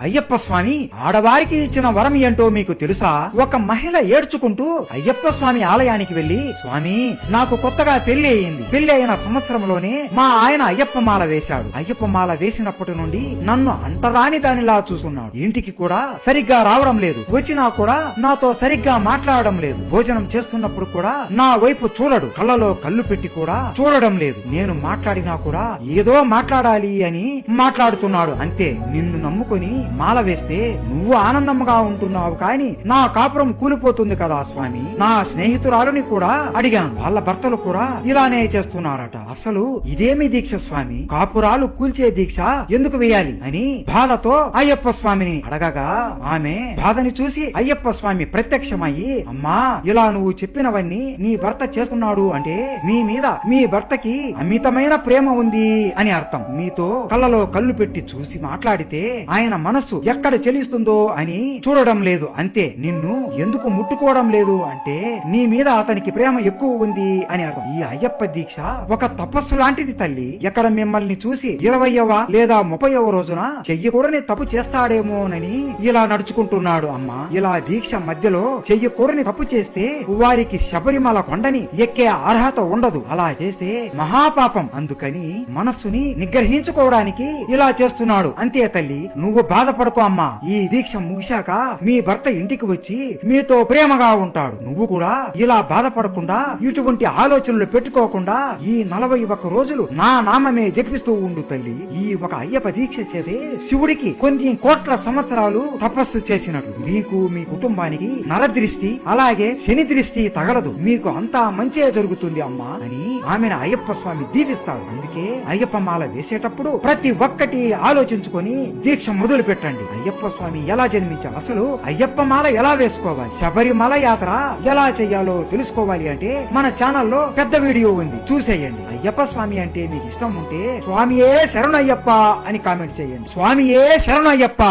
అయ్యప్ప స్వామి ఆడవారికి ఇచ్చిన వరం ఏంటో మీకు తెలుసా? ఒక మహిళ ఏడ్చుకుంటూ అయ్యప్ప స్వామి ఆలయానికి వెళ్ళి స్వామి నాకు కొత్తగా పెళ్ళి అయింది. పెళ్ళి అయిన సంవత్సరంలోనే మా ఆయన అయ్యప్ప మాల వేశాడు. అయ్యప్ప మాల వేసినప్పటి నుండి నన్ను అంటరాని దానిలా చూస్తున్నాడు. ఇంటికి కూడా సరిగ్గా రావడం లేదు. వచ్చినా కూడా నాతో సరిగ్గా మాట్లాడడం లేదు. భోజనం చేస్తున్నప్పుడు కూడా నా వైపు చూడడు. కళ్ళలో కళ్ళు పెట్టి కూడా చూడడం లేదు. నేను మాట్లాడినా కూడా ఏదో మాట్లాడాలి అని మాట్లాడుతున్నాడు. అంతే. నిన్ను నమ్ముకొని మాల వేస్తే నువ్వు ఆనందంగా ఉంటున్నావు కానీ నా కాపురం కూలిపోతుంది కదా స్వామి. నా స్నేహితురాలుని కూడా అడిగాను. వాళ్ళ భర్తలు కూడా ఇలానే చేస్తున్నారట. అసలు ఇదేమి దీక్ష స్వామి? కాపురాలు కూల్చే దీక్ష ఎందుకు వేయాలి అని బాధతో అయ్యప్ప స్వామిని అడగగా ఆమె బాధని చూసి అయ్యప్ప స్వామి ప్రత్యక్షమయ్యి అమ్మా ఇలా నువ్వు చెప్పినవన్నీ నీ భర్త చేస్తున్నాడు అంటే మీ మీద మీ భర్తకి అమితమైన ప్రేమ ఉంది అని అర్థం. మీతో కళ్ళలో కళ్ళు పెట్టి చూసి మాట్లాడితే ఆయన మన మనస్సు ఎక్కడ చెలిస్తుందో అని చూడడం లేదు. అంతే నిన్ను ఎందుకు ముట్టుకోవడం లేదు అంటే నీ మీద అతనికి ప్రేమ ఎక్కువ ఉంది అని అర్థం. ఈ అయ్యప్ప దీక్ష ఒక తపస్సు లాంటిది తల్లి. ఎక్కడ మిమ్మల్ని చూసి ఇరవయవ లేదా ముప్పైవ రోజున చెయ్యకూడని తప్పు చేస్తాడేమోనని ఇలా నడుచుకుంటున్నాడు అమ్మ. ఇలా దీక్ష మధ్యలో చెయ్యకూడని తప్పు చేస్తే వారికి శబరిమల కొండని ఎక్కే అర్హత ఉండదు. అలా చేస్తే మహాపాపం. అందుకని మనస్సుని నిగ్రహించుకోవడానికి ఇలా చేస్తున్నాడు. అంతే తల్లి నువ్వు బాధపడుకో అమ్మా. ఈ దీక్ష ముగిశాక మీ భర్త ఇంటికి వచ్చి మీతో ప్రేమగా ఉంటాడు. నువ్వు కూడా ఇలా బాధపడకుండా ఇటువంటి ఆలోచనలు పెట్టుకోకుండా ఈ నలభై ఒక్క రోజులు నా నామమే జపిస్తూ ఉండు తల్లి. ఈ ఒక అయ్యప్ప దీక్ష చేసి శివుడికి కొన్ని కోట్ల సంవత్సరాలు తపస్సు చేసినట్లు. మీకు మీ కుటుంబానికి నరదృష్టి అలాగే శని దృష్టి తగలదు. మీకు అంతా మంచే జరుగుతుంది అమ్మా అని ఆమెను అయ్యప్ప స్వామి దీవిస్తాడు అందుకే అయ్యప్ప మాల వేసేటప్పుడు ప్రతి ఒక్కటి ఆలోచించుకొని దీక్ష మొదలు పెట్టండి. అయ్యప్ప స్వామి ఎలా జన్మించాలి అసలు అయ్యప్ప మాల ఎలా వేసుకోవాలి? శబరిమల యాత్ర ఎలా చేయాలో తెలుసుకోవాలి అంటే మన ఛానల్లో పెద్ద వీడియో ఉంది. చూసేయండి. అయ్యప్ప స్వామి అంటే మీకు ఇష్టం ఉంటే స్వామియే శరణయ్యప్ప అని కామెంట్ చేయండి. స్వామియే శరణయ్యప్ప!